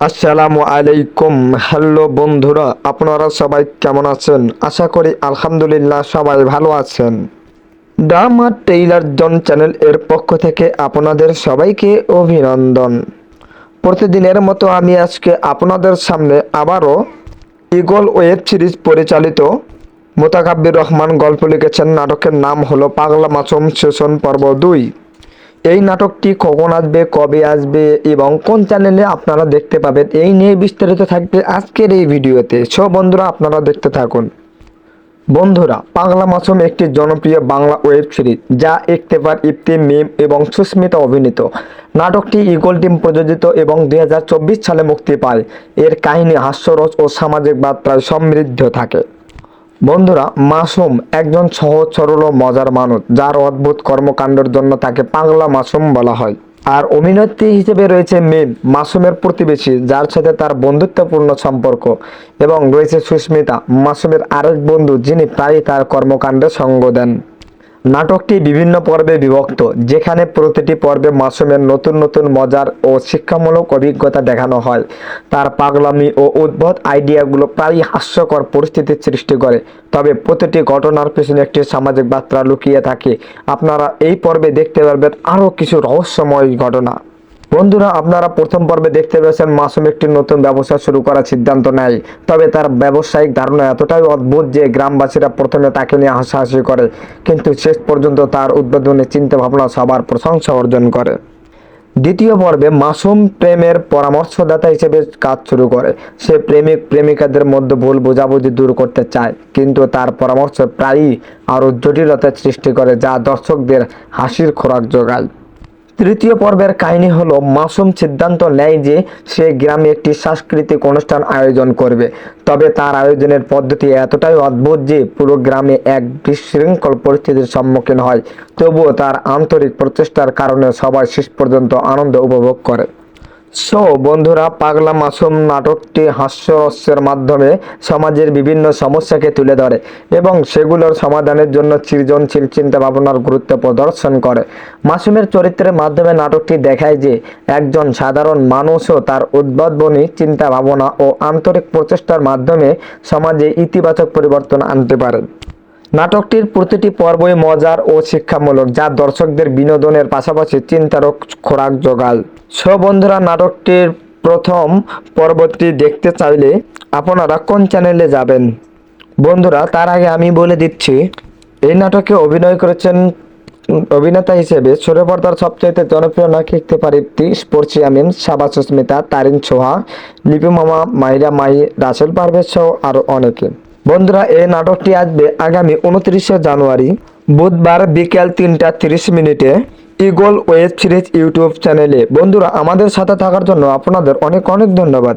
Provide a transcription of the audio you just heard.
আসসালামু আলাইকুম। হ্যালো বন্ধুরা, আপনারা সবাই কেমন আছেন? আশা করি আলহামদুলিল্লাহ সবাই ভালো আছেন। ডামা টেইলার জন চ্যানেল এর পক্ষ থেকে আপনাদের সবাইকে অভিনন্দন। প্রতিদিনের মতো আমি আজকে আপনাদের সামনে আবারও ইগল ওয়েব সিরিজ পরিচালিত মোতাকাব্বির রহমান গল্প লিখেছেন। নাটকের নাম হলো পাগলা মাসুম সেশন পর্ব দুই। এই নাটকটি কখন আসবে, কবে আসবে এবং কোন চ্যানেলে আপনারা দেখতে পাবেন, এই নিয়ে বিস্তারিত থাকবে আজকের এই ভিডিওতে। সব বন্ধুরা, আপনারা দেখতে থাকুন। বন্ধুরা, পাগলা মাসুম একটি জনপ্রিয় বাংলা ওয়েব সিরিজ, যা একতেবার ইফতি, মিম এবং সুস্মিতা অভিনীত। নাটকটি ইগল টিম প্রযোজিত এবং দুই হাজার চব্বিশ সালে মুক্তি পায়। এর কাহিনী হাস্যরস ও সামাজিক বার্তায় সমৃদ্ধ থাকে। বন্ধুরা, মাসুম একজন সহজ, সরল ও মজার মানুষ, যার অদ্ভুত কর্মকাণ্ডের জন্য তাকে পাগলা মাসুম বলা হয়। আর অভিনেত্রী হিসেবে রয়েছে মিম মাসুমের প্রতিবেশী, যার সাথে তার বন্ধুত্বপূর্ণ সম্পর্ক। এবং রয়েছে সুস্মিতা, মাসুমের আরেক বন্ধু, যিনি প্রায়ই তার কর্মকাণ্ডে সঙ্গ দেন। নাটকটি বিভিন্ন পর্বে বিভক্ত, যেখানে প্রতিটি পর্বে মাসুমের নতুন নতুন মজার ও শিক্ষামূলক অভিজ্ঞতা দেখানো হয়। তার পাগলামি ও উদ্ভট আইডিয়াগুলো প্রায়ই হাস্যকর পরিস্থিতির সৃষ্টি করে। তবে প্রতিটি ঘটনার পেছনে একটি সামাজিক বার্তা লুকিয়ে থাকে। আপনারা এই পর্বে দেখতে পারবেন আরও কিছু রহস্যময় ঘটনা। বন্ধুরা, আপনারা প্রথম পর্বে দেখতে পেয়েছেন মাসুম একটি নতুন ব্যবসা শুরু করার সিদ্ধান্ত নেয়। তবে তার ব্যবসায়িক ধারণা এতটাই অদ্ভুত যে গ্রামবাসীরা প্রথমে তাকে নিয়ে হাসাহাসি করে, কিন্তু শেষ পর্যন্ত তার উদ্বোধনের চিন্তা ভাবনা সবার প্রশংসা অর্জন করে। দ্বিতীয় পর্বে মাসুম প্রেমের পরামর্শদাতা হিসেবে কাজ শুরু করে। সে প্রেমিক প্রেমিকাদের মধ্যে ভুল বোঝাবুঝি দূর করতে চায়, কিন্তু তার পরামর্শ প্রায়ই আরও জটিলতার সৃষ্টি করে, যা দর্শকদের হাসির খোরাক যোগায়। তৃতীয় পর্বের কাহিনী হলো, মাসুম সিদ্ধান্ত নেয় যে সে গ্রামে একটি সাংস্কৃতিক অনুষ্ঠান আয়োজন করবে। তবে তার আয়োজনের পদ্ধতি এতটাই অদ্ভুত যে পুরো গ্রামে এক বিশৃঙ্খল পরিস্থিতির সম্মুখীন হয়। তবুও তার আন্তরিক প্রচেষ্টার কারণে সবাই শেষ পর্যন্ত আনন্দ উপভোগ করে। সো, বন্ধুরা, পাগলা মাসুম নাটকটি হাস্যরস্যের মাধ্যমে সমাজের বিভিন্ন সমস্যাকে তুলে ধরে এবং সেগুলোর সমাধানের জন্য সৃজনশীল চিন্তা ভাবনার গুরুত্ব প্রদর্শন করে। মাসুমের চরিত্রের মাধ্যমে নাটকটি দেখায় যে, একজন সাধারণ মানুষও তার উদ্ভাবনী চিন্তা ভাবনা ও আন্তরিক প্রচেষ্টার মাধ্যমে সমাজে ইতিবাচক পরিবর্তন আনতে পারে। নাটকটির প্রতিটি পর্বই মজার ও শিক্ষামূলক, যা দর্শকদের বিনোদনের পাশাপাশি চিন্তারও খোরাক যোগায় সো বন্ধুরা, নাটকটির প্রথম পর্বটি দেখতে চাইলে আপনারা কোন চ্যানেলে যাবেন? বন্ধুরা, তার আগে আমি বলে দিচ্ছি, এই নাটকে অভিনয় করেছেন অভিনেতা হিসেবে ছোট পর্দার সবচাইতে জনপ্রিয় নায়িকতে পারিপ্তি স্পর্শী আমিন সাবা সুস্মিতা তারিন সোহা, লিপি মামা, মাহিরা মাহি, রাসেল পারভেজ সহ আরও অনেকে। বন্ধুরা, এই নাটকটি আসবে আগামী উনত্রিশে জানুয়ারি, বুধবার বিকেল তিনটা তিরিশ মিনিটে ইগল ওয়েব সিরিজ ইউটিউব চ্যানেলে। বন্ধুরা, আমাদের সাথে থাকার জন্য আপনাদের অনেক অনেক ধন্যবাদ।